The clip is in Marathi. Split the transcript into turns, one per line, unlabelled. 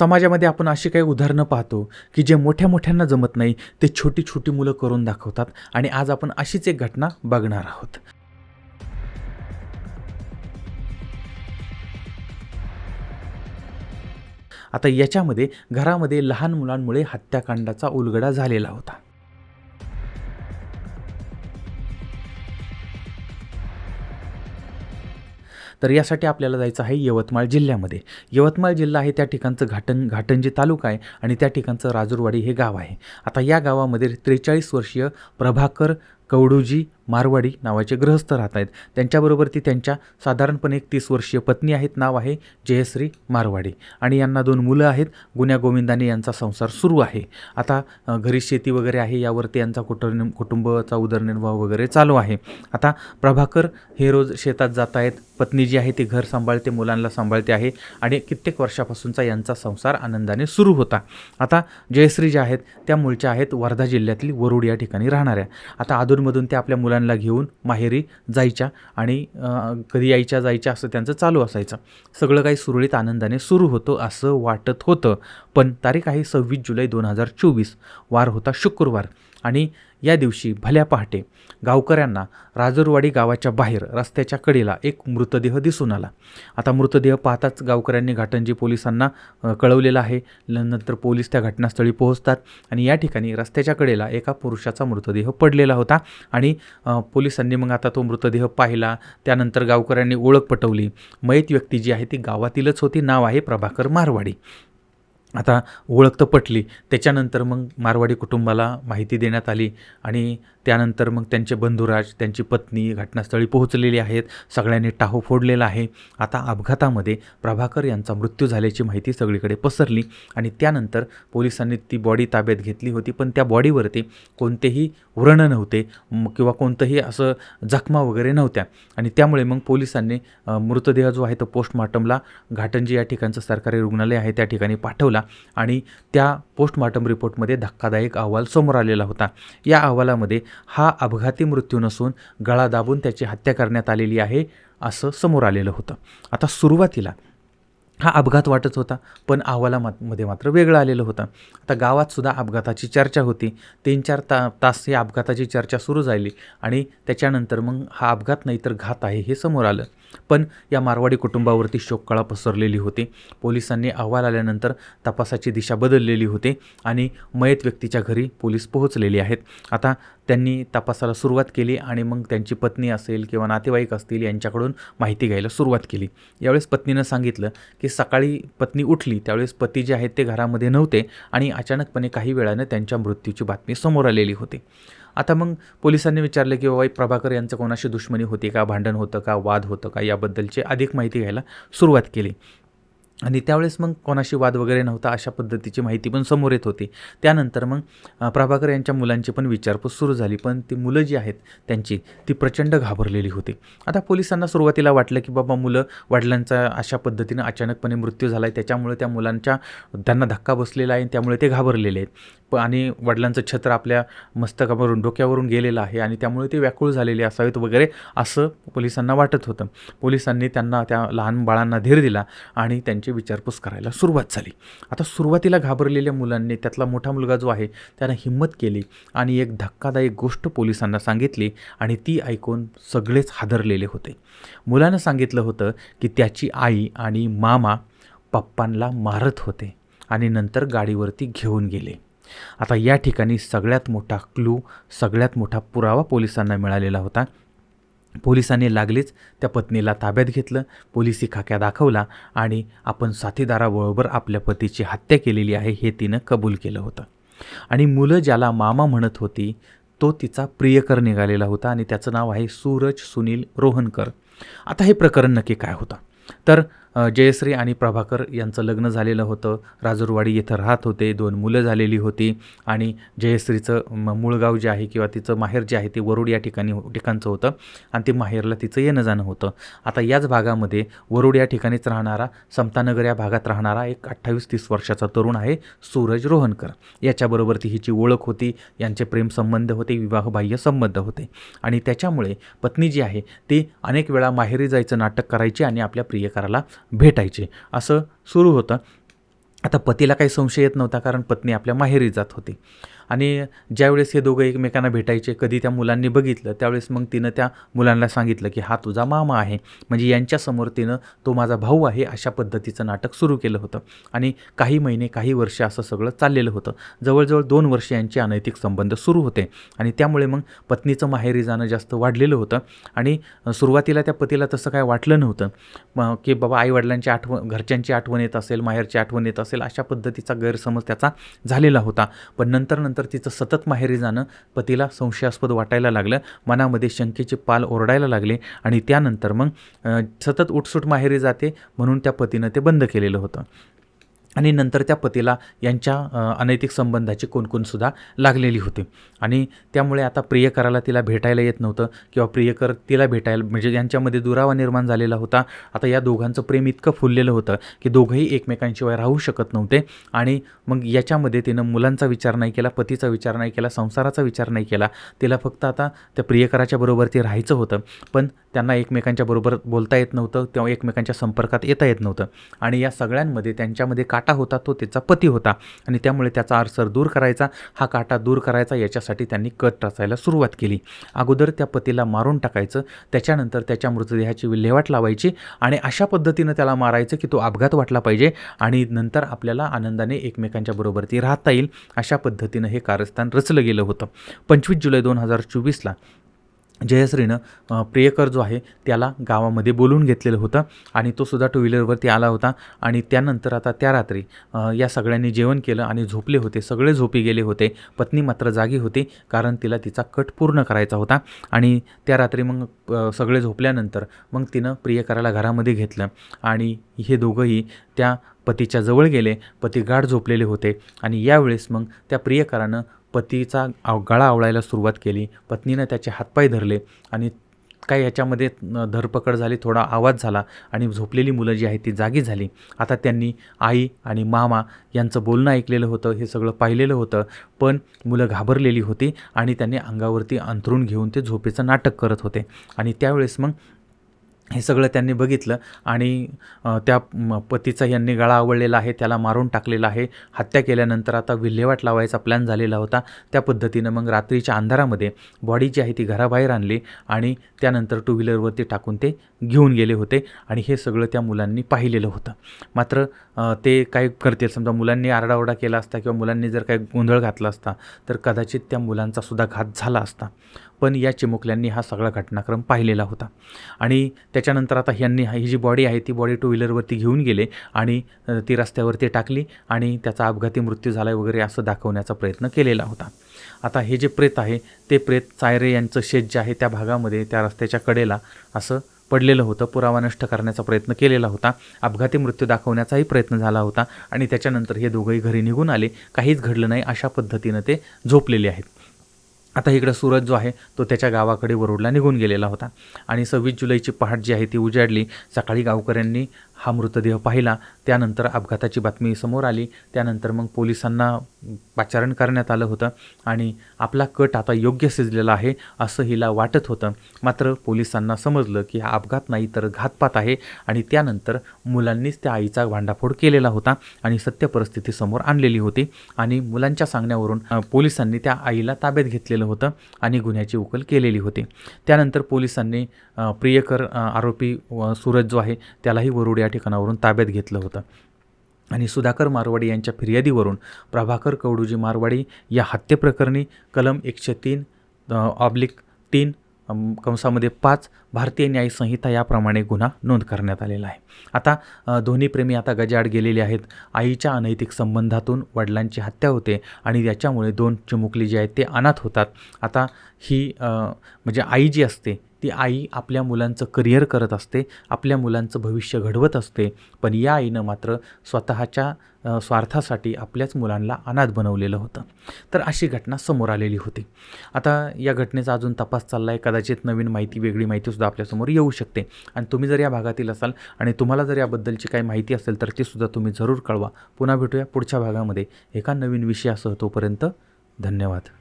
समाजामध्ये आपण अशी काही उदाहरणं पाहतो की जे मोठ्या मोठ्यांना जमत नाही ते छोटी छोटी मुलं करून दाखवतात आणि आज आपण अशीच एक घटना बघणार आहोत. आता याच्यामध्ये घरामध्ये लहान मुलांमुळे हत्याकांडाचा उलगडा झालेला होता. तर यासाठी आपल्याला जायचं आहे यवतमाळ जिल्ह्यामध्ये. यवतमाळ जिल्हा आहे त्या ठिकाणचं घाटन घाटंजी तालुका आहे आणि त्या ठिकाणचं राजूरवाडी हे गाव आहे. आता या गावामध्ये त्रेचाळीस वर्षीय प्रभाकर कवडूजी मारवाडी नावाचे ग्रहस्थ राहत आहेत. त्यांच्याबरोबर ती त्यांच्या साधारणपणे एक तीस वर्षीय पत्नी आहेत. नाव आहे जयश्री मारवाडी. आणि यांना दोन मुलं आहेत. गुन्ह्या गोविंदाने यांचा संसार सुरू आहे. आता घरी शेती वगैरे आहे. यावरती यांचा कुटुंब कुटुंबाचा उदरनिर्वाह वगैरे चालू आहे. आता प्रभाकर हे रोज शेतात जात आहेत. पत्नी जी आहे ती घर सांभाळते मुलांना सांभाळते आहे. आणि कित्येक वर्षापासूनचा यांचा संसार आनंदाने सुरू होता. आता जयश्री ज्या आहेत त्या मूळच्या आहेत वर्धा जिल्ह्यातली वरुड या ठिकाणी राहणाऱ्या. आता अधूनमधून त्या आपल्या मुलांना घेऊन माहेरी जायच्या आणि कधी यायच्या जायच्या असं त्यांचं चालू असायचं. सगळं काही सुरळीत आनंदाने सुरू होतं असं वाटत होतं. पण तारीख आहे सव्वीस जुलै दोन हजार चोवीस. वार होता शुक्रवार. आणि या दिवशी भल्या पहाटे गावकऱ्यांना राजूरवाडी गावाच्या बाहेर रस्त्याच्या कडेला एक मृतदेह दिसून आला. आता मृतदेह पाहताच गावकऱ्यांनी घाटंजी पोलिसांना कळवलेला कळवलेलं आहे. नंतर पोलीस त्या घटनास्थळी पोहोचतात आणि या ठिकाणी रस्त्याच्या कडेला एका पुरुषाचा मृतदेह पडलेला होता आणि पोलिसांनी मग आता तो मृतदेह पाहिला. त्यानंतर गावकऱ्यांनी ओळख पटवली. मयत व्यक्ती जी आहे ती गावातीलच होती. नाव आहे प्रभाकर मारवाडी. आता ओळख तर पटली. त्याच्यानंतर मग मारवाडी कुटुंबाला माहिती देण्यात आली आणि त्यानंतर मग त्यांचे बंधुराज त्यांची पत्नी घटनास्थळी पोहोचलेली आहेत. सगळ्यांनी टाहो फोडलेला आहे. आता अपघातामध्ये प्रभाकर यांचा मृत्यू झाल्याची माहिती सगळीकडे पसरली आणि त्यानंतर पोलिसांनी ती बॉडी ताब्यात घेतली होती पण त्या बॉडीवरती कोणतेही व्रण नव्हते किंवा कोणतंही असं जखमा वगैरे नव्हत्या. आणि त्यामुळे मग पोलिसांनी मृतदेह जो आहे तो पोस्टमॉर्टमला घाटंजी या ठिकाणचं सरकारी रुग्णालय आहे त्या ठिकाणी पाठवला. आणि त्या पोस्टमॉर्टम रिपोर्टमध्ये धक्कादायक अहवाल समोर आलेला होता. या अहवालामध्ये हा अपघाती मृत्यू नसून गळा दाबून त्याची हत्या करण्यात आलेली आहे असं समोर आलेलं होतं. आता सुरुवातीला हा अपघात वाटत होता पण अहवालामध्ये मात्र वेगळं आलेलं होतं. आता गावात सुद्धा अपघाताची चर्चा होती. तीन चार ता तास ही अपघाताची चर्चा सुरू झाली आणि त्याच्यानंतर मग हा अपघात नाही तर घात आहे हे समोर आलं. पण या मारवाडी कुटुंबावरती शोककळा पसरलेली होती. पोलिसांनी अहवाल आल्यानंतर तपासाची दिशा बदललेली होती आणि मयत व्यक्तीच्या घरी पोलीस पोहोचलेले आहेत. आता त्यांनी तपासाला सुरुवात केली आणि मग त्यांची पत्नी असेल किंवा नातेवाईक असतील यांच्याकडून माहिती घ्यायला सुरुवात केली. यावेळेस पत्नीनं सांगितलं की सकाळी पत्नी उठली त्यावेळेस पती जे आहेत ते घरामध्ये नव्हते आणि अचानकपणे काही वेळानं त्यांच्या मृत्यूची बातमी समोर आलेली होती. आता मग पोलिसांनी विचारलं की बाबा प्रभाकर यांचं कोणाशी दुश्मनी होती का भांडण होतं का वाद होतं का याबद्दलची अधिक माहिती घ्यायला सुरुवात केली. आणि त्यावेळेस मग कोणाशी वाद वगैरे नव्हता अशा पद्धतीची माहिती पण समोर येत होती. त्यानंतर मग प्रभाकर यांच्या मुलांची पण विचारपूस सुरू झाली पण ती मुलं जी आहेत त्यांची ती प्रचंड घाबरलेली होती. आता पोलिसांना सुरुवातीला वाटलं की बाबा मुलं वडिलांचा अशा पद्धतीनं अचानकपणे मृत्यू झाला आहे त्याच्यामुळे त्या मुलांच्या त्यांना धक्का बसलेला आहे त्यामुळे ते घाबरलेले आहेत. प आणि वडिलांचं छत्र आपल्या मस्तकावरून डोक्यावरून गेलेलं आहे आणि त्यामुळे ते व्याकुळ झालेले असावेत वगैरे असं पोलिसांना वाटत होतं. पोलिसांनी त्यांना त्या लहान बाळांना धीर दिला आणि त्यांची विचारपूस करायला सुरुवात झाली. आता सुरुवातीला घाबरलेल्या मुलांनी त्यातला मोठा मुलगा जो आहे त्यानं हिंमत केली आणि एक धक्कादायक गोष्ट पोलिसांना सांगितली आणि ती ऐकून सगळेच हादरलेले होते. मुलानं सांगितलं होतं की त्याची आई आणि मामा पप्पांना मारत होते आणि नंतर गाडीवरती घेऊन गेले. आता या ठिकाणी सगळ्यात मोठा क्लू सगळ्यात मोठा पुरावा पोलिसांना मिळालेला होता. पोलिसांनी लागलीच त्या पत्नीला ताब्यात घेतलं. पोलिसी खाक्या दाखवला आणि आपण साथीदाराबरोबर आपल्या पतीची हत्या केलेली आहे हे तिनं कबूल केलं होतं. आणि मुलं ज्याला मामा म्हणत होती तो तिचा प्रियकर निघालेला होता आणि त्याचं नाव आहे सूरज सुनील रोहनकर. आता हे प्रकरण नक्की काय होतं? तर जयश्री आणि प्रभाकर यांचं लग्न झालेलं होतं. राजूरवाडी येथं राहत होते. दोन मुलं झालेली होती आणि जयश्रीचं मूळ गाव जे आहे किंवा तिचं माहेर जे आहे ते वरुड या ठिकाणी हो, ठिकाणचं होतं आणि ते माहेरला तिचं येणं जाणं होतं. आता याच भागामध्ये वरुड या ठिकाणीच राहणारा समतानगर या भागात राहणारा एक अठ्ठावीस तीस वर्षाचा तरुण आहे सूरज रोहनकर. याच्याबरोबर ती हिची ओळख होती यांचे प्रेमसंबंध होते विवाहबाह्य संबंध होते. आणि त्याच्यामुळे पत्नी जी आहे ती अनेक वेळा माहेरी जायचं नाटक करायची आणि आपल्या प्रियकराला भेटायचे. असं सुरू होतं. आता पतीला काही संशय येत नव्हता कारण पत्नी आपल्या माहेरी जात होती. आणि ज्यावेळेस हे दोघं एकमेकांना भेटायचे कधी त्या मुलांनी बघितलं त्यावेळेस मग तिनं त्या मुलांना सांगितलं की हा तुझा मामा आहे. म्हणजे यांच्यासमोर तिनं तो माझा भाऊ आहे अशा पद्धतीचं नाटक सुरू केलं होतं. आणि काही महिने काही वर्ष असं सगळं चाललेलं होतं. जवळजवळ दोन वर्ष यांचे अनैतिक संबंध सुरू होते. आणि त्यामुळे मग पत्नीचं माहेरी जाणं जास्त वाढलेलं होतं. आणि सुरुवातीला त्या पतीला तसं काय वाटलं नव्हतं. मग की बाबा आईवडिलांची आठवण घरच्यांची आठवण येत असेल माहेरची आठवण येत असेल अशा पद्धतीचा गैरसमज त्याचा झालेला होता. पण नंतर नंतर तिचं सतत माहेरी जाणं पतीला संशयास्पद वाटायला लागलं. मनामध्ये शंकेचे पाल ओरडायला लागले आणि त्यानंतर मग सतत उठसूट माहेरी जाते म्हणून त्या पतीनं ते बंद केलेलं होतं. आणि नंतर त्या पतीला यांच्या अनैतिक संबंधाची कोणकोणसुद्धा लागलेली होती. आणि त्यामुळे आता प्रियकराला तिला भेटायला येत नव्हतं किंवा प्रियकर तिला भेटायला म्हणजे यांच्यामध्ये दुरावा निर्माण झालेला होता. आता या दोघांचं प्रेम इतकं फुललेलं होतं की दोघंही एकमेकांशिवाय राहू शकत नव्हते. आणि मग याच्यामध्ये तिनं मुलांचा विचार नाही केला पतीचा विचार नाही केला संसाराचा विचार नाही केला. तिला फक्त आता त्या प्रियकराच्या बरोबर ते राहायचं होतं. पण त्यांना एकमेकांच्या बरोबर बोलता येत नव्हतं तेव्हा एकमेकांच्या संपर्कात येता येत नव्हतं. आणि या सगळ्यांमध्ये त्यांच्यामध्ये काटा होता तो त्याचा पती होता. आणि त्यामुळे त्याचा आरसर दूर करायचा. हा काटा दूर करायचा याच्यासाठी त्यांनी कट रचायला सुरुवात केली. अगोदर त्या पतीला मारून टाकायचं. त्याच्यानंतर त्याच्या मृतदेहाची विल्हेवाट लावायची आणि अशा पद्धतीनं त्याला मारायचं की तो अपघात वाटला पाहिजे आणि नंतर आपल्याला आनंदाने एकमेकांच्या बरोबर ती राहता येईल अशा पद्धतीनं हे कारस्थान रचलं गेलं होतं. पंचवीस जुलै दोन हजार चोवीसला जयश्रीनं प्रियकर जो आहे त्याला गावामध्ये बोलवून घेतलेलं होतं आणि तो सुद्धा टू व्हीलरवरती आला होता आणि त्यानंतर आता त्या रात्री या सगळ्यांनी जेवण केलं आणि झोपले होते. सगळे झोपी गेले होते. पत्नी मात्र जागी होती कारण तिला तिचा कट पूर्ण करायचा होता आणि त्या रात्री मग सगळे झोपल्यानंतर मग तिनं प्रियकराला घरामध्ये घेतलं आणि हे दोघंही त्या पतीच्या जवळ गेले. पती गाढ झोपलेले होते आणि यावेळेस मग त्या प्रियकरानं पतीचा आव गळा आवळायला सुरुवात केली. पत्नीनं त्याचे हातपाय धरले आणि काय याच्यामध्ये धरपकड झाली थोडा आवाज झाला आणि झोपलेली मुलं जी आहेत ती जागी झाली. आता त्यांनी आई आणि मामा यांचं बोलणं ऐकलेलं होतं हे सगळं पाहिलेलं होतं पण मुलं घाबरलेली होती आणि त्यांनी अंगावरती अंथरून घेऊन ते झोपेचं नाटक करत होते. आणि त्यावेळेस मग हे सगळं त्यांनी बघितलं आणि त्या पतीचा यांनी गळा आवळलेला आहे त्याला मारून टाकलेला आहे. हत्या केल्यानंतर आता विल्हेवाट लावायचा प्लॅन झालेला होता. त्या पद्धतीनं मग रात्रीच्या अंधारामध्ये बॉडी जी आहे ती घराबाहेर आणली आणि त्यानंतर टू व्हीलरवरती टाकून ते घेऊन गेले होते आणि हे सगळं त्या मुलांनी पाहिलेलं होतं. मात्र ते काय करतील. समजा मुलांनी आरडाओरडा केला असता किंवा मुलांनी जर काही गोंधळ घातला असता तर कदाचित त्या मुलांचा सुद्धा घात झाला असता. पण या चिमुकल्यांनी हा सगळा घटनाक्रम पाहिलेला होता. आणि त्याच्यानंतर आता ह्यांनी ही जी बॉडी आहे ती बॉडी टू व्हीलरवरती घेऊन गेले आणि ती रस्त्यावरती टाकली आणि त्याचा अपघाती मृत्यू झाला वगैरे असं दाखवण्याचा प्रयत्न केलेला होता. आता हे जे प्रेत आहे ते प्रेत चायरे यांचं शेत जे आहे त्या भागामध्ये त्या रस्त्याच्या कडेला असं पडलेलं होतं. पुरावा नष्ट करण्याचा प्रयत्न केलेला होता. अपघाती मृत्यू दाखवण्याचाही प्रयत्न झाला होता आणि त्याच्यानंतर हे दोघंही घरी निघून आले. काहीच घडलं नाही अशा पद्धतीनं ते झोपलेले आहेत. आता इकडं सूरज जो आहे तो त्याच्या गावाकडे वरुडला निघून गेलेला होता. आणि सव्वीस जुलैची पहाट जी आहे ती उजाडली. सकाळी गावकऱ्यांनी हा मृतदेह पाहिला. त्यानंतर अपघाताची बातमी समोर आली. त्यानंतर मग पोलिसांना पाचारण करण्यात आलं होतं आणि आपला कट आता योग्य शिजलेला आहे असं हिला वाटत होतं. मात्र पोलिसांना समजलं की हा अपघात नाही तर घातपात आहे आणि त्यानंतर मुलांनीच त्या आईचा भांडाफोड केलेला होता आणि सत्य परिस्थिती समोर आणलेली होती आणि मुलांच्या सांगण्यावरून पोलिसांनी त्या आईला ताब्यात घेतलेलं होतं आणि गुन्ह्याची उकल केलेली होती. त्यानंतर पोलिसांनी प्रियकर आरोपी सूरज जो आहे त्यालाही वरुड्या ठिकाणावरून ताब्यात घेतलं होतं. आणि सुधाकर मारवाडी यांच्या फिर्यादीवरून प्रभाकर कवडूजी मारवाडी या हत्येप्रकरणी कलम एकशे तीन ऑब्लिक तीन कंसामध्ये पाच भारतीय न्यायसंहिता याप्रमाणे गुन्हा नोंद करण्यात आलेला आहे. आता दोन्ही प्रेमी आता गजाआड गेलेले आहेत. आईच्या अनैतिक संबंधातून वडिलांची हत्या होते आणि याच्यामुळे दोन चिमुकली जी आहेत ते अनाथ होतात. आता ही म्हणजे आई जी असते ती आई आपल्या मुलांचं करिअर करत असते आपल्या मुलांचं भविष्य घडवत असते पण या आईनं मात्र स्वतःच्या स्वार्थासाठी आपल्याच मुलांना अनाथ बनवलेलं होतं. तर अशी घटना समोर आलेली होती. आता या घटनेचा अजून तपास चालला आहे कदाचित नवीन माहिती वेगळी माहिती सुद्धा आपल्यासमोर येऊ शकते. आणि तुम्ही जर या भागातील असाल आणि तुम्हाला जर याबद्दलची काही माहिती असेल तर तीसुद्धा तुम्ही जरूर कळवा. पुन्हा भेटूया पुढच्या भागामध्ये. एका नवीन विषयासह तोपर्यंत धन्यवाद.